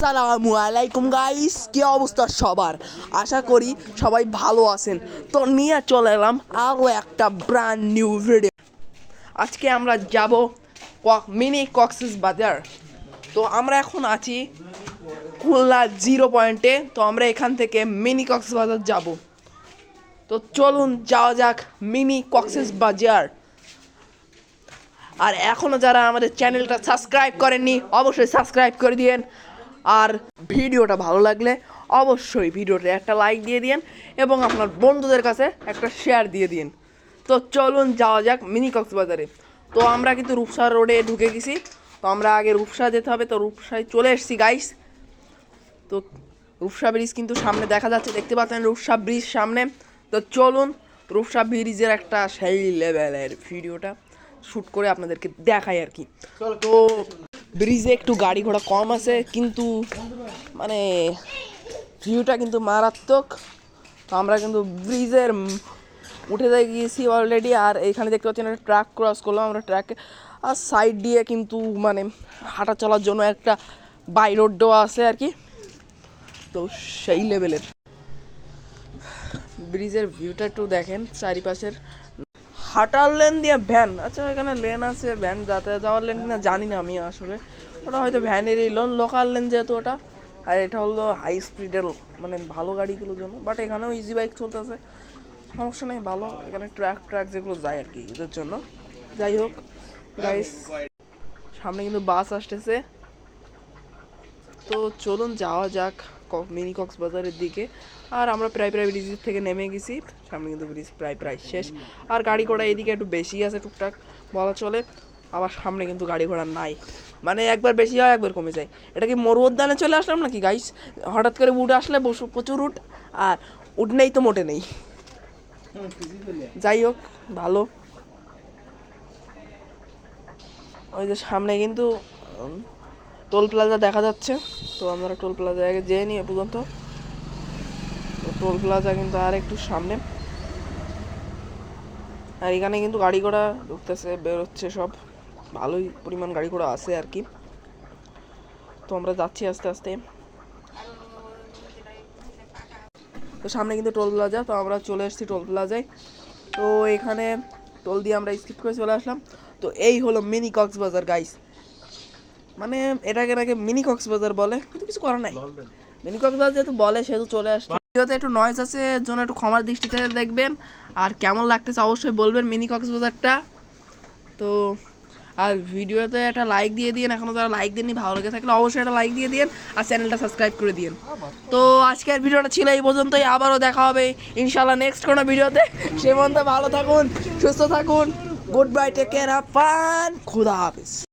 আসসালামু আলাইকুম গাইস কি অবস্থা সবার? আশা করি সবাই ভালো আছেন। তো নিয়ে চলে এলাম আরও একটা ব্র্যান্ড নিউ ভিডিও আজকে আমরা যাব মিনি কক্সেস বাজার তো আমরা এখন আছি খুলনা জিরো পয়েন্টে তো আমরা এখান থেকে মিনি কক্সেস বাজার যাব। তো চলুন যাওয়া যাক মিনি কক্সেস বাজার আর এখনও যারা আমাদের চ্যানেলটা সাবস্ক্রাইব করেননি, অবশ্যই সাবস্ক্রাইব করে দিয়েন। আর ভিডিওটা ভালো লাগলে অবশ্যই ভিডিওতে একটা লাইক দিয়ে দিন এবং আপনার বন্ধুদের কাছে একটা শেয়ার দিয়ে দিন তো চলুন যাওয়া যাক মিনি কক্সবাজারে। তো আমরা কিন্তু রূপসা রোডে ঢুকে গেছি। তো আমরা আগে রূপসা যেতে হবে। তো রূপসায় চলে এসেছি গাইস তো রূপসা ব্রিজ কিন্তু সামনে দেখা যাচ্ছে। দেখতে পাচ্ছেন রূপসা ব্রিজ সামনে। তো চলুন রূপসা ব্রিজের একটা সেই লেভেলের ভিডিওটা শ্যুট করে আপনাদেরকে দেখাই আর কি। তো ব্রিজে একটু গাড়ি ঘোড়া কম আছে, কিন্তু মানে ভিউটা কিন্তু মারাত্মক। তো আমরা কিন্তু ব্রিজের উঠে যাই গিয়েছি অলরেডি আর এখানে দেখতে পাচ্ছেন একটা ট্রাক ক্রস করলাম আমরা ট্র্যাকে আর সাইড দিয়ে কিন্তু মানে হাঁটা চলার জন্য একটা বাই রোড দেওয়া আছে আর কি। তো সেই লেভেলের ব্রিজের ভিউটা একটু দেখেন, চারিপাশের হাঁটার লেন দিয়ে ভ্যান আচ্ছা এখানে লেন আছে ভ্যান যাতায়াত যাওয়ার লেন কিনা জানি না আমি আসলে। ওটা হয়তো ভ্যানেরই লোন লোকাল লেন যেহেতু ওটা। আর এটা হলো হাই স্পিডের মানে ভালো গাড়িগুলোর জন্য। বাট এখানেও ইজি বাইক চলতেছে। সমস্যা নেই, ভালো। এখানে ট্র্যাক ট্র্যাক যেগুলো যায় আর কি, এদের জন্য। যাই হোক গাইস সামনে কিন্তু বাস আসতেছে। তো চলুন, যাওয়া যাক। মিনি কক্সবাজারের দিকে। আর আমরা প্রায় প্রায় ব্রিজ থেকে নেমে গেছি। সামনে কিন্তু ব্রিজ প্রায় প্রায় শেষ। আর গাড়ি ঘোড়া এদিকে একটু বেশি আছে টুকটাক, বলা চলে। আবার সামনে কিন্তু গাড়ি ঘোড়া নাই। মানে একবার বেশি হয়, একবার কমে যায়। এটা কি মরু উদ্যানে চলে আসলাম নাকি গাইস হঠাৎ করে উঠে আসলে বসু প্রচুর উঠ আর উঠ নেই তো মোটে নেই। যাই হোক, ভালো। ওই যে সামনে কিন্তু টোল প্লাজা দেখা যাচ্ছে। তো আমরা টোল প্লাজা আগে যেয়ে নিই পর্যন্ত। টোল প্লাজা কিন্তু আর একটু সামনে। আর এখানে কিন্তু গাড়ি ঘোড়া ঢুকতেছে, বেরোচ্ছে সব। ভালোই পরিমাণ গাড়ি ঘোড়া আছে আর কি। তো আমরা যাচ্ছি আস্তে আস্তে। তো সামনে কিন্তু টোল প্লাজা তো আমরা চলে এসেছি টোল প্লাজায় তো এখানে টোল দিয়ে আমরা স্কিপ করে চলে আসলাম। তো এই হলো মিনি কক্সবাজার গাইস মানে এটাকে নাকি মিনি কক্সবাজার বলে কিন্তু কিছু করার নাই। মিনি কক্সবাজার যেহেতু বলে সেহেতু চলে আসছে। ভিডিওতে একটু নয়েজ আছে এর জন্য একটু ক্ষমার দৃষ্টিতে দেখবেন। আর কেমন লাগতেছে অবশ্যই বলবেন মিনি কক্সবাজারটা। তো আর ভিডিওতে একটা লাইক দিয়ে দিন এখনও যারা লাইক দেননি ভালো লেগে থাকলে অবশ্যই একটা লাইক দিয়ে দিন আর চ্যানেলটা সাবস্ক্রাইব করে দিন তো আজকের ভিডিওটা ছিল এই পর্যন্তই আবারও দেখা হবে ইনশাল্লাহ নেক্সট কোনো ভিডিওতে। সে পর্যন্ত ভালো থাকুন সুস্থ থাকুন গুড বাই টেক কেয়ার পান খুদা হাফিজ।